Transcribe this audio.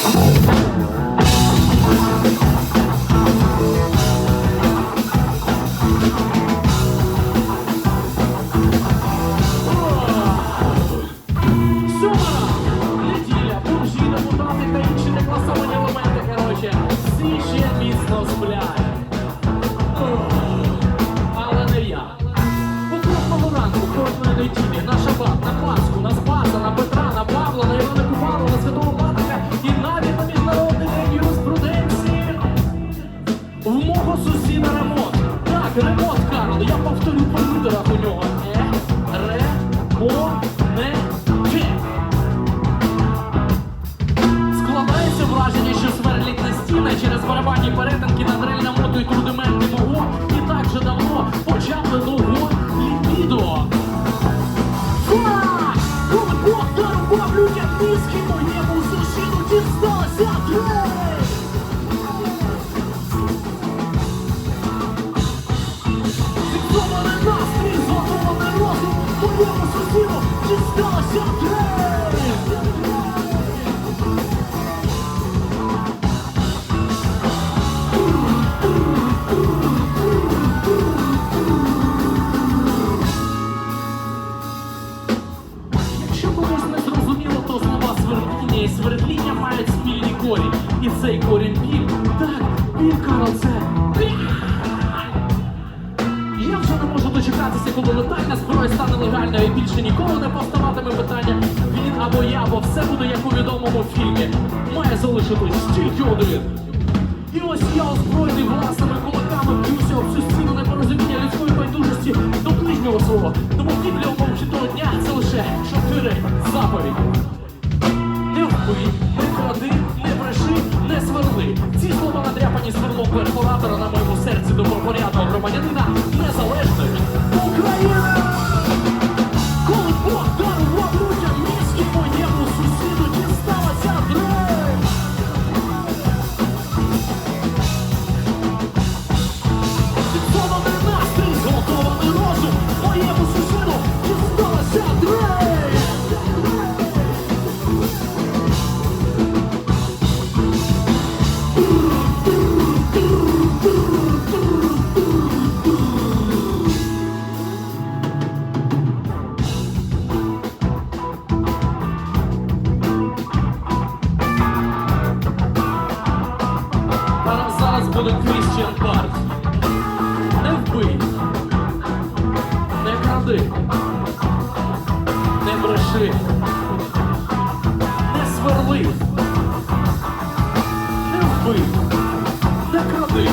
Oh. Я повторю по свердління мають спільний корінь. І цей корінь біль. Так, біль, Карл, це. Я вже не можу дочекатися, коли летальна зброя стане легальною і більше ніколи не поставатиме питання він або я, бо все буде як у відомому фільмі. Має залишитись тільки один. І ось я озброєний власними кулаками б'юся об всю стіну непорозуміння людської байдужості до ближнього свого. Тому Біблія умовчі того дня це лише чотири заповіді. Не вбий, не кради, не бреши, не сверли. Ці слова надряпані сверлом перфоратора на моєму серці ของรางวัลยอดเยี่ยมเมื่อเสาร์แรก буде Крістіан Парк. Не вбий, не кради, не бреши, не сверли, не вбий, не кради,